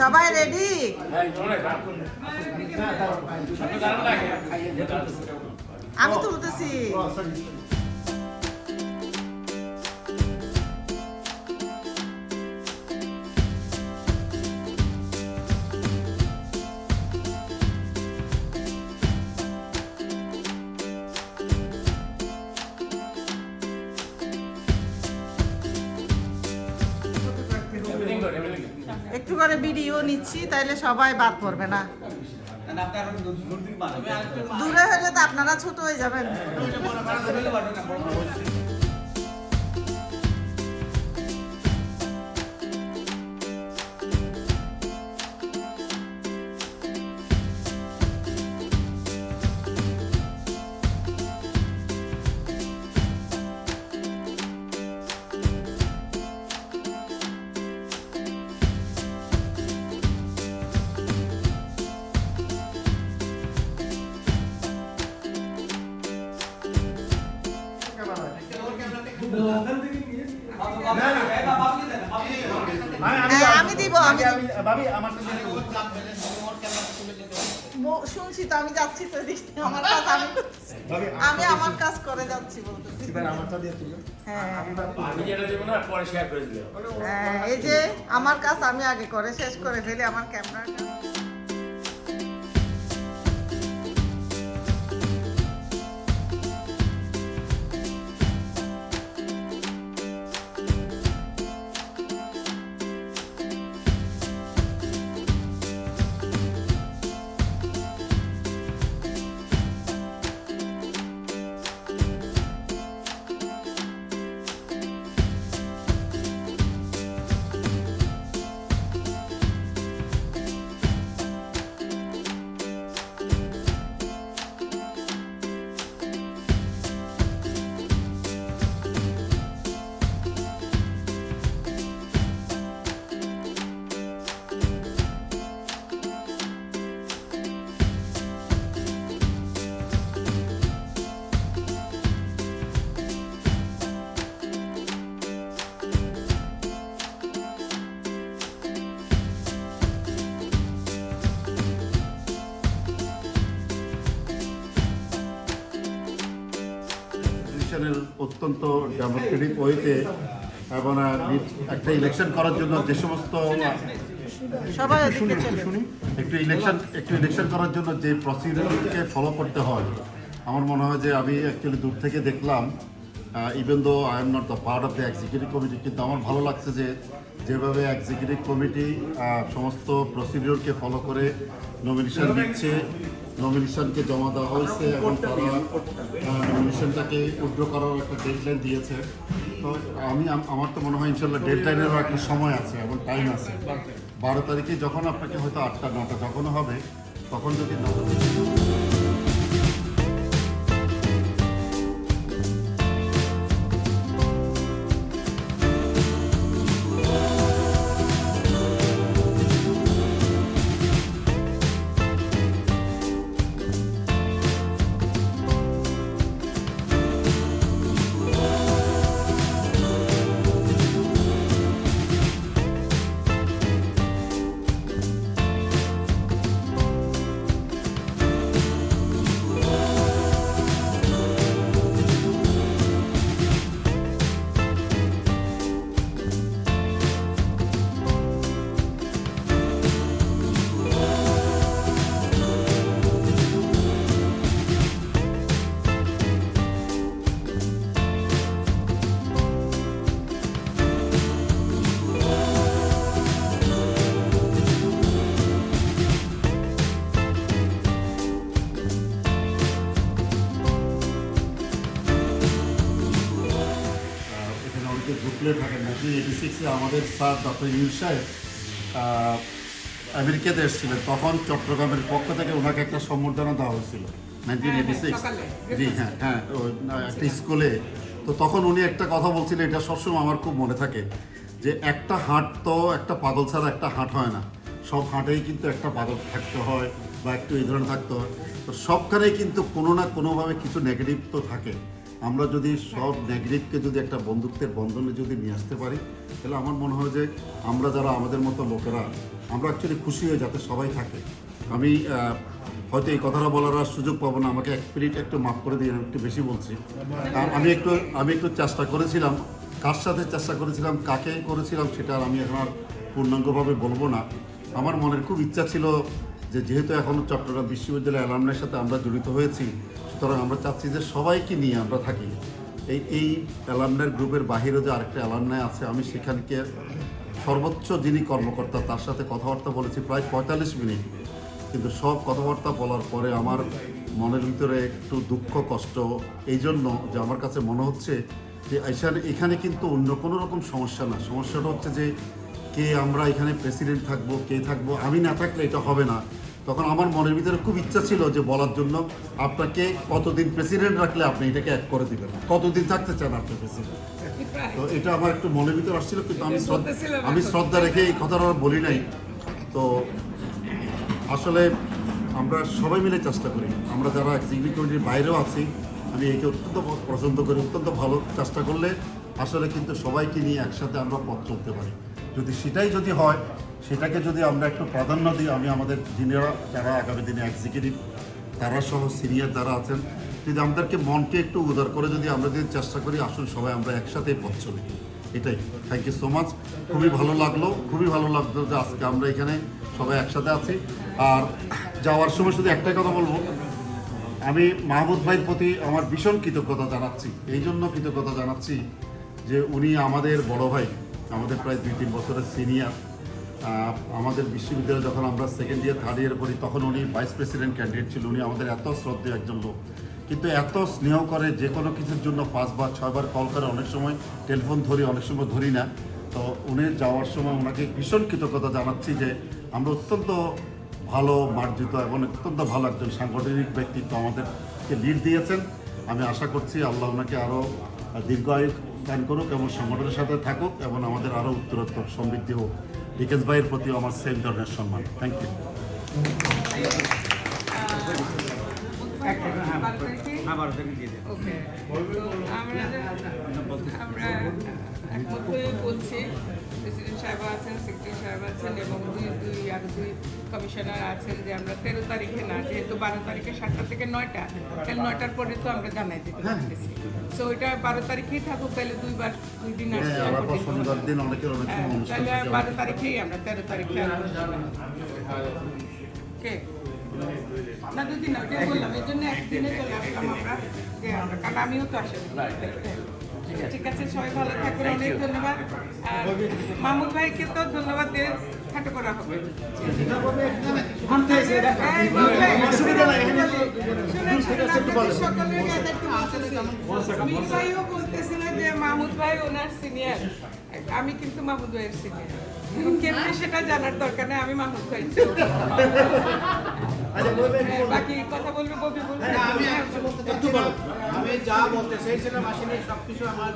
সবাই রেডি আমি তো তুলতেছি করে ভিডিও নিচ্ছি, তাইলে সবাই বাদ পড়বে না। দূরে হলে তো আপনারা ছোট হয়ে যাবেন। শুনছি তো আমি যাচ্ছি তো দেখতে আমার কাজ আমি আমি আমার কাজ করে যাচ্ছি বলতেছি। এবার আমারটা দিয়ে তুলো। হ্যাঁ। আমি যেটা দেবো না পরে শেয়ার করে দিও। হ্যাঁ, এই যে আমার কাজ আমি আগে করে শেষ করে ফেলি আমার ক্যামেরাটা অত্যন্ত ডেমোক্রেটিক ওয়েতে এবং একটা ইলেকশন করার জন্য যে সমস্ত একটু ইলেকশন একটু ইলেকশন করার জন্য যে প্রসিডিউরকে ফলো করতে হয় আমার মনে হয় যে আমি অ্যাকচুয়ালি দূর থেকে দেখলাম even though I am not the part of the executive committee কিন্তু আমার ভালো লাগছে যে যেভাবে এক্সিকিউটিভ কমিটি সমস্ত প্রসিডিউরকে ফলো করে নমিনেশন দিচ্ছে নমিনেশনকে জমা দেওয়া হয়েছে এবং তারা নমিনেশনটাকে উইথড্র করার একটা ডেডলাইন দিয়েছে। তো আমি আমার তো মনে হয় ইনশাল্লাহ ডেডলাইনেরও একটা সময় আছে এবং টাইম আছে। বারো তারিখে যখন আপনাকে হয়তো আটটা, নটা যখন হবে, তখন যদি না ঢুকলে থাকেন নাইনটিন এইটি সিক্সে আমাদের স্যার ডক্টর ইউনুস সাহেব আমেরিকাতে এসেছিলেন। তখন চট্টগ্রামের পক্ষ থেকে ওনাকে একটা সম্বর্ধনা দেওয়া হয়েছিল। নাইনটিন এইটি সিক্স জি হ্যাঁ হ্যাঁ একটা স্কুলে। তো তখন উনি একটা কথা বলছিলেন এটা সবসময় আমার খুব মনে থাকে যে একটা হাট তো একটা পাগল ছাড়া একটা হাট হয় না। সব হাটেই কিন্তু একটা পাগল থাকতে হয় বা একটু এই ধরনের থাকতে হয়। তো সবখানেই কিন্তু কোনো না কোনোভাবে কিছু নেগেটিভ তো থাকে। আমরা যদি সব নেগেটিভকে যদি একটা বন্ধুত্বের বন্ধনে যদি নিয়ে আসতে পারি, তাহলে আমার মনে হয় যে আমরা যারা আমাদের মতো লোকেরা, আমরা অ্যাকচুয়ালি খুশি হয়ে যাতে সবাই থাকে। আমি হয়তো এই কথাটা বলার আর সুযোগ পাবো না, আমাকে এক মিনিট একটু মাফ করে দিয়ে একটু বেশি বলছি। আমি একটু আমি একটু চেষ্টা করেছিলাম, কার সাথে চেষ্টা করেছিলাম, কাকে করেছিলাম সেটা আমি এখন আর পূর্ণাঙ্গভাবে বলব না। আমার মনের খুব ইচ্ছা ছিল যে যেহেতু এখনও চট্টগ্রাম বিশ্ববিদ্যালয় অ্যালামনের সাথে আমরা জড়িত হয়েছি সুতরাং আমরা চাচ্ছি যে সবাইকে নিয়ে আমরা থাকি। এই এই অ্যালামনের গ্রুপের বাহিরে যে আরেকটা অ্যালামনায় আছে, আমি সেখানকে সর্বোচ্চ যিনি কর্মকর্তা, তার সাথে কথাবার্তা বলেছি প্রায় পঁয়তাল্লিশ মিনিট। কিন্তু সব কথাবার্তা বলার পরে আমার মনের ভিতরে একটু দুঃখ, কষ্ট এই জন্য যে আমার কাছে মনে হচ্ছে যে এখানে এখানে কিন্তু অন্য কোনো রকম সমস্যা না। সমস্যাটা হচ্ছে যে কে আমরা এখানে প্রেসিডেন্ট থাকব, কে থাকব, আমি না থাকলে এটা হবে না। তখন আমার মনের ভিতরে খুব ইচ্ছা ছিল যে বলার জন্য আপনাকে কতদিন প্রেসিডেন্ট রাখলে আপনি এটাকে এক করে দিবেন? কতদিন থাকতে চান আপনি প্রেসিডেন্ট তো এটা আমার একটু মনের ভিতরে আসছিল কিন্তু আমি শ্রদ্ধা আমি শ্রদ্ধা রেখে এই কথাটা বলি নাই। তো আসলে আমরা সবাই মিলে চেষ্টা করি। আমরা যারা এক্সিকিউটিভ কমিটির বাইরেও আছি আমি একে অত্যন্ত পছন্দ করি অত্যন্ত ভালো চেষ্টা করলে আসলে কিন্তু সবাইকে নিয়ে একসাথে আমরা পথ চলতে পারি। যদি সেটাই যদি হয় সেটাকে যদি আমরা একটু প্রাধান্য দিই, আমি আমাদের যিনিরা যারা আগামী দিনে এক্সিকিউটিভ তারা সহ সিনিয়র যারা আছেন, যদি আমাদেরকে মনকে একটু উদার করে যদি আমরা যদি চেষ্টা করি আসলে সবাই আমরা একসাথে পথ চলি। এটাই। থ্যাংক ইউ সো মাচ খুবই ভালো লাগল, খুবই ভালো লাগল যে আজকে আমরা এখানে সবাই একসাথে আছি। আর যাওয়ার সময় শুধু একটাই কথা বলব, আমি মাহমুদ ভাইয়ের প্রতি আমার ভীষণ কৃতজ্ঞতা জানাচ্ছি। এই জন্য কৃতজ্ঞতা জানাচ্ছি যে উনি আমাদের বড় ভাই, আমাদের প্রায় দুই তিন বছরের সিনিয়র আমাদের বিশ্ববিদ্যালয়ে যখন আমরা সেকেন্ড ইয়ার থার্ড ইয়ার পড়ি, তখন উনি ভাইস প্রেসিডেন্ট ক্যান্ডিডেট ছিল। উনি আমাদের এত শ্রদ্ধেয় একজন লোক। কিন্তু এত স্নেহ করে যে কোনো কিছুর জন্য পাঁচবার, ছয়বার কল করে, অনেক সময় টেলিফোন ধরি, অনেক সময় ধরি না। তো উনি যাওয়ার সময় ওনাকে ভীষণ কৃতজ্ঞতা জানাচ্ছি যে আমরা অত্যন্ত ভালো, মার্জিত এবং অত্যন্ত ভালো একজন সাংগঠনিক ব্যক্তিত্ব আমাদেরকে লিড দিয়েছেন। আমি আশা করছি আল্লাহ ওনাকে আরও দীর্ঘায়ু দান করুক এবং সংগঠনের সাথে থাকুক এবং আমাদের আরও উত্তরোত্তর সমৃদ্ধি হোক। বিকেশ ভাইয়ের প্রতি আমার সেম ধরনের সম্মান থ্যাংক ইউ আমরা বলছি। প্রেসিডেন্ট সাহেব আছেন সেক্রেটারি সাহেব আছেন এবং দুই দুই আর দুই কমিশনার আছেন যে আমরা তেরো তারিখে না যেহেতু বারো তারিখে সাতটা থেকে নয়টা তাহলে নয়টার পরে তো আমরা জানাই দিতে পারতেছি। সো ওইটা বারো তারিখেই থাকুক তাহলে দুইবার দুই দিন আসছে। হ্যাঁ হ্যাঁ, তাহলে বারো তারিখেই আমরা তেরো তারিখে কে? না দুই দিন ওইটাই বললাম এই জন্য একদিনে চলে আসলাম আমরা যে আমরা কারণ আমিও তো আসি ঠিক আছে সবাই ভালো থাকবেন অনেক ধন্যবাদ। আর মামুন ভাইকে তো ধন্যবাদ দিয়ে খাটো করা হবে। বলতেছি। যে মাহমুদ ভাই ওনার সিনিয়র। আমি কিন্তু মাহমুদ ভাইয়ের সিনিয়র। কেমনি সেটা জানার দরকার নেই আমি মাহমুদ ভাই। বাকি কথা বলবে ববি বলবে। আমি যা বলতে চেয়েছিলাম আসলে সব কিছু আমার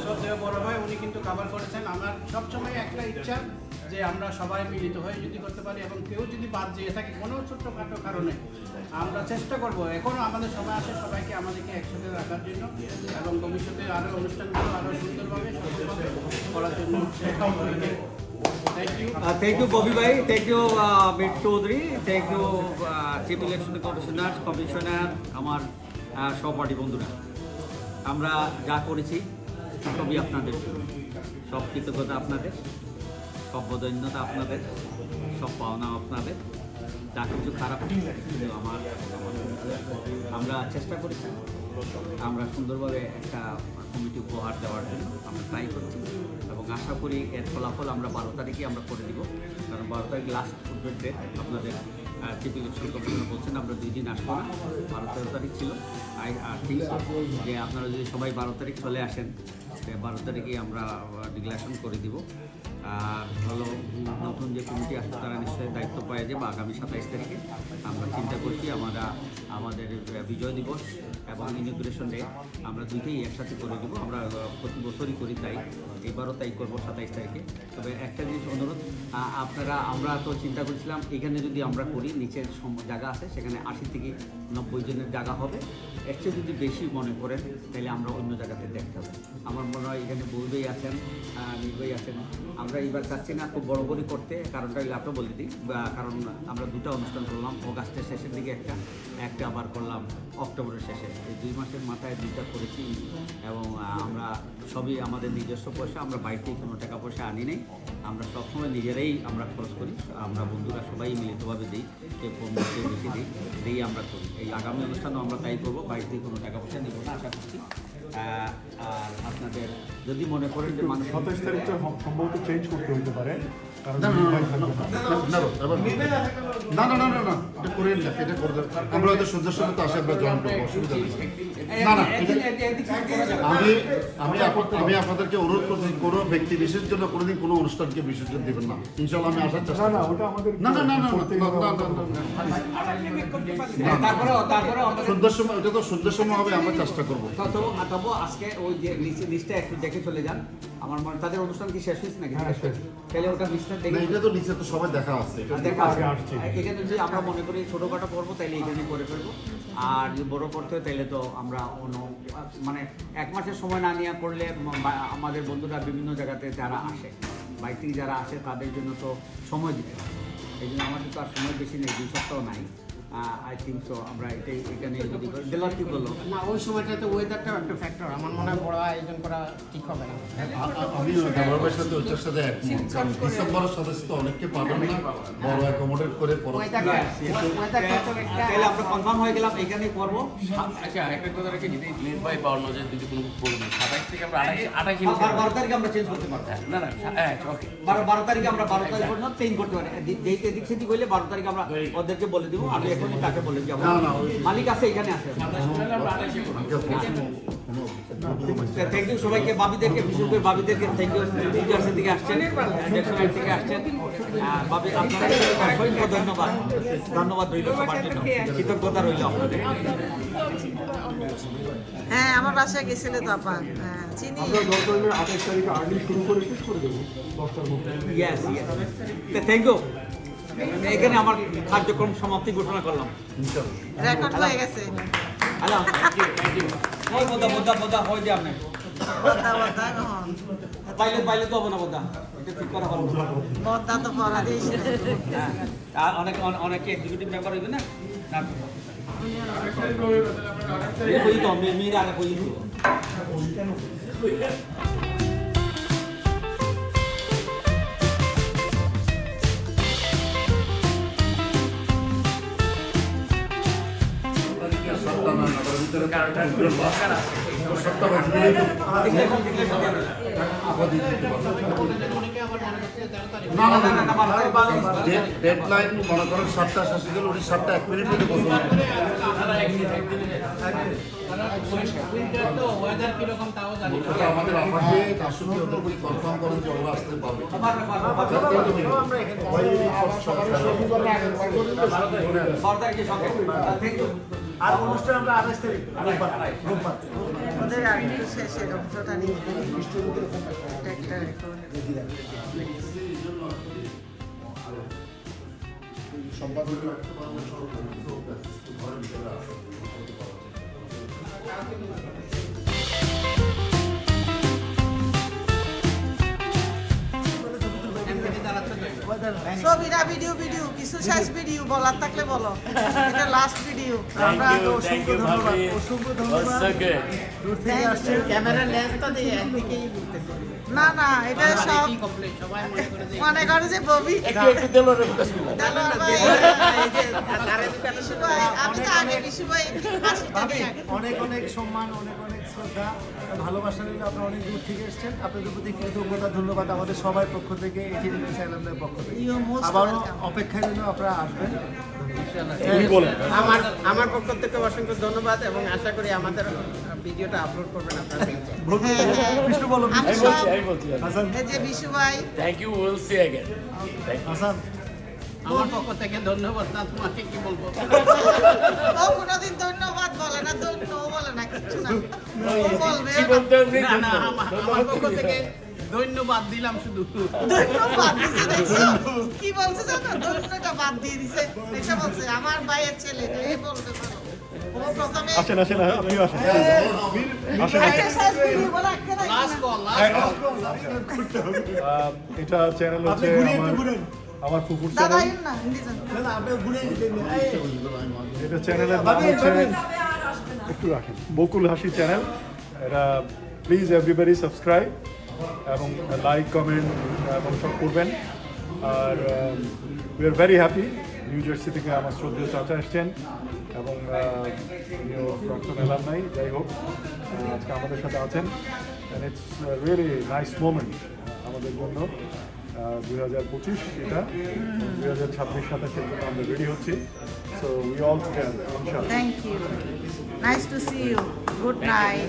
শ্রদ্ধেয় বড় ভাই উনি কিন্তু কভার করেছেন। আমার সবসময় একটা ইচ্ছা যে আমরা সবাই মিলিত হয়ে যদি করতে পারি এবং কেউ যদি বাদ যেয়ে থাকে কোনো ছোট্টখাটো কারণে আমরা চেষ্টা করব। এখনও আমাদের সময় আছে সবাইকে আমাদেরকে একসাথে রাখার জন্য এবং ভবিষ্যতে আরও অনুষ্ঠানগুলো আরও সুন্দরভাবে সফলভাবে করার জন্য থ্যাংক ইউ ববি ভাই thank you Mit Chowdhury thank you chief election commissioner commissioner আমার আহ, সহপাঠী বন্ধুরা। আমরা যা করেছি সবই আপনাদের। সব কৃতজ্ঞতা আপনাদের, সব বদন্যতা আপনাদের, সব পাওনা আপনাদের। যা কিছু খারাপ আমার, আমরা চেষ্টা করেছি। আমরা সুন্দরভাবে একটা কমিটি উপহার দেওয়ার জন্য আমরা ট্রাই করছি এবং আশা করি এর ফলাফল আমরা বারো তারিখে আমরা করে দিব। কারণ বারো তারিখ লাস্ট ফুটবল ডেট আপনাদের চিফ ইলেকশন বলছেন, আমরা দুই দিন আসব না। বারো তেরো তারিখ ছিল। আই থিঙ্ক যে আপনারা যদি সবাই বারো তারিখ চলে আসেন বারো তারিখে আমরা ডিক্লারেশন করে দিব। উম, নতুন যে কমিটি আসবে তারা নিশ্চয়ই দায়িত্ব পায় যে বা আগামী সাতাইশ তারিখে আমরা চিন্তা করছি আমরা আমাদের বিজয় দিবস এবং ইনিগ্রেশন ডে আমরা দুইটাই একসাথে করে দেবো। আমরা প্রতি বছরই করি তাই এবারও তাই করব সাতাইশ তারিখে। তবে একটা জিনিস অনুরোধ আপনারা আমরা তো চিন্তা করছিলাম এখানে যদি আমরা করি নিচের জায়গা আছে সেখানে আশি থেকে নব্বই জনের জায়গা হবে। এর চেয়ে যদি বেশি মনে করেন তাহলে আমরা অন্য জায়গাতে দেখতে হবে। আমার মনে হয় এখানে বউবেই আছেন নির্বাহী আছেন। আমরা এইবার চাচ্ছি না খুব বড় করে করতে কারণটা হলে আপনার বলে দিই। কারণ আমরা দুটো অনুষ্ঠান করলাম অগাস্টের শেষের দিকে একটা একটা আবার করলাম অক্টোবরের শেষে। এই দুই মাসের মাথায় দুইটা করেছি এবং আমরা সবই আমাদের নিজস্ব পয়সা আমরা থেকে কোনো টাকা পয়সা আনি নেই। আমরা সবসময় নিজেরাই আমরা খরচ করি। আমরা বন্ধুরা সবাই মিলিতভাবে দিই কম দিই, বেশি দিই দিই আমরা করি। এই আগামী অনুষ্ঠানও আমরা তাই করব থেকে কোনো টাকা পয়সা নেব না আশা করছি। আর আপনাদের যদি মনে করেন যে মানুষ সাতাইশ তারিখটা সম্ভবত চেঞ্জ করতে হতে পারে না, না, না, না, না। এটা করেন না, এটা করে। আমরা হয়তো সূর্যের সাথে তো আসে আমরা জয়েন করব অসুবিধা নেই না, না, আমি আমি আমি আপনাদেরকে অনুরোধ করছি কোনো ব্যক্তি বিশেষ জন্য কোনোদিন কোনো অনুষ্ঠানকে বিসর্জন দেবেন না ইনশাল্লাহ আমি আসার চেষ্টা না না করব। ওটা আমাদের না না সন্ধ্যার সময় ওটা তো সুন্দর সময় হবে আমরা চেষ্টা করব তবু আজকে ওই লিস্টটা একটু দেখে চলে যান আমার মনে তাদের অনুষ্ঠান কি শেষ হয়েছে নাকি? হ্যাঁ, তাহলে ওটা লিস্টটা দেখে এটা তো নিচে তো সবাই দেখা আছে দেখা আছে। এখানে যদি আমরা মনে করি ছোটোখাটো করব তাহলে এখানে করে ফেলব। আর যদি বড় করতে হয় তাহলে তো আমরা অন্য মানে এক মাসের সময় না নিয়ে করলে আমাদের বন্ধুরা বিভিন্ন জায়গাতে যারা আসে বাইরে থেকে যারা আসে তাদের জন্য তো সময় দিতে হবে এই জন্য আমাদের তো আর সময় বেশি নেই দুই সপ্তাহ নাই। আই থিঙ্ক সো আমরা এটাই এখানে যদি দেলার কি বলল না ওই সময়টাতে ওয়েদারটাও একটা ফ্যাক্টর আমার মনে হয় বড় আয়োজন করা ঠিক হবে না। আ- আমি দেবরাবের সাথে সাথে একমত কারণ ডিসেম্বরের সদস্য তো অনেককে পাবেন না বড় অ্যাকোমোডেট করে পরে ওয়েদারটা ওয়েদারটা তাহলে আমরা কনফার্ম হয়ে গেলাম এখানেই করব আচ্ছা আরেকটা কথা রেখে যদি যায় যদি কোনো সাতাইশ থেকে আমরা আঠাশ আঠাশে বারো- বারো তারিখে আমরা চেঞ্জ করতে পারব। না না হ্যাঁ ওকে বারো বারো তারিখে আমরা বারো তারিখ পর্যন্ত চেঞ্জ করতে পারি। যেই এদিক সেদিক হইলে বারো তারিখে আমরা ওদেরকে বলে দিব আমি তাকে মালিক আছে এখানে থ্যাংক ইউ সবাইকে বাবিদেরকে বিশেষ করে বাবিদেরকে থ্যাংক ইউ থেকে আসছেন জ্যাকসনের থেকে আসছেন। বাবি আপনাদের অসংখ্য ধন্যবাদ। ধন্যবাদ রইল সবার জন্য। কৃতজ্ঞতা রইল আপনাদের। হ্যাঁ আমার বাসায় গেছিলে তো আপা। হ্যাঁ চিনি। আমরা তারিখে আর্লি শুরু করে শেষ করে দেবো দশটার মধ্যে। ইয়েস ইয়েস থ্যাংক ইউ এখানে আমার কার্যক্রম সমাপ্তি ঘোষণা করলাম। রেকর্ড হয়ে গেছে। হয়ে আপনি কখন পাইলে পাইলে তো হবে না এটা ঠিক করা ভালো। বদ্দা তো করা দিস হ্যাঁ আর অনেক অনেকে এক্সিকিউটিভ মেম্বার হইবে না? না। কই তো মি মিরা আর কই তো। ডেডলাইন মনে করেন সাতটা শেষ গেল উনি সাতটা এক মিনিট তাও জানি আমাদের ওদেরকে কনফার্ম করেন যে ওরা আসতে পারবে। বারো তারিখে সঙ্গে থ্যাংক ইউ আর অনুষ্ঠান আমরা আঠাশ তারিখ ওদের আর একটু শেষের নিয়ে একটা রেকর্ড ছবিরা ভিডিও ভিডিও কিছু শেষ ভিডিও বলার থাকলে বলো। এটা লাস্ট ভিডিও আমরা অসংখ্য ধন্যবাদ অসংখ্য ধন্যবাদ। দূর থেকে আসছে। ক্যামেরা লেন্স তো দিয়ে একদিকেই ঘুরতেছে। না না এটা সব কি কমপ্লিট সবাই মনে করে যে মনে করে যে ববি। অনেক অনেক সম্মান অনেক অনেক শ্রদ্ধা। ভালোবাসা নিয়ে আপনারা অনেক দূর থেকে এসেছেন। আপনাদের প্রতি কৃতজ্ঞতা ধন্যবাদ আমাদের সবার পক্ষ থেকে এটি আইল্যান্ডের পক্ষ থেকে। আবারও. অপেক্ষায় জন্য আপনারা আসবেন। আমার আমার পক্ষ থেকে অসংখ্য ধন্যবাদ এবং আশা করি আমাদের ভিডিওটা আপলোড করবেন আপনার। বিষ্ণু বলো আমি আমি বলছি আমি বলছি। হাসান এই যে বিশু ভাই। Thank you will see again thank you Hasan আমার পক্ষ থেকে ধন্যবাদ না তোমাকে কি বলব? ও কোনোদিন ধন্যবাদ বলে না ধন্য বলে না কিছু না। ও বলবে কি বলতে হবে না না আমার আমার পক্ষ থেকে ধন্যবাদ দিলাম শুধু। ধন্যবাদ দিছে দেখছ? কি বলছে জানো? ধন্যটা বাদ দিয়ে দিছে। দেখছ বলছে আমার ভাইয়ের ছেলে এই বলতে পারো। আসেন আসেন এটা চ্যানেল হচ্ছে আমার। ফুফুর চ্যানেল এটা চ্যানেলের নাম হচ্ছে একটু রাখেন বকুল হাসি চ্যানেল এটা প্লিজ এভরিবাডি সাবস্ক্রাইব এবং লাইক কমেন্ট এবং সব করবেন। আর we are very happy New Jersey থেকে আমার শ্রদ্ধেয় চাচা এসছেন এবং প্রাক্তন এলাম নাই যাই হোক আজকে আমাদের সাথে আছেন। ইটস রিয়েলি নাইস মোমেন্ট আমাদের জন্য। দুই হাজার পঁচিশ এটা দুই হাজার ছাব্বিশ সাতাশের জন্য আমরা রেডি হচ্ছি। সো উই অল টুগেদার ইনশাআল্লাহ। Thank you nice to see you good night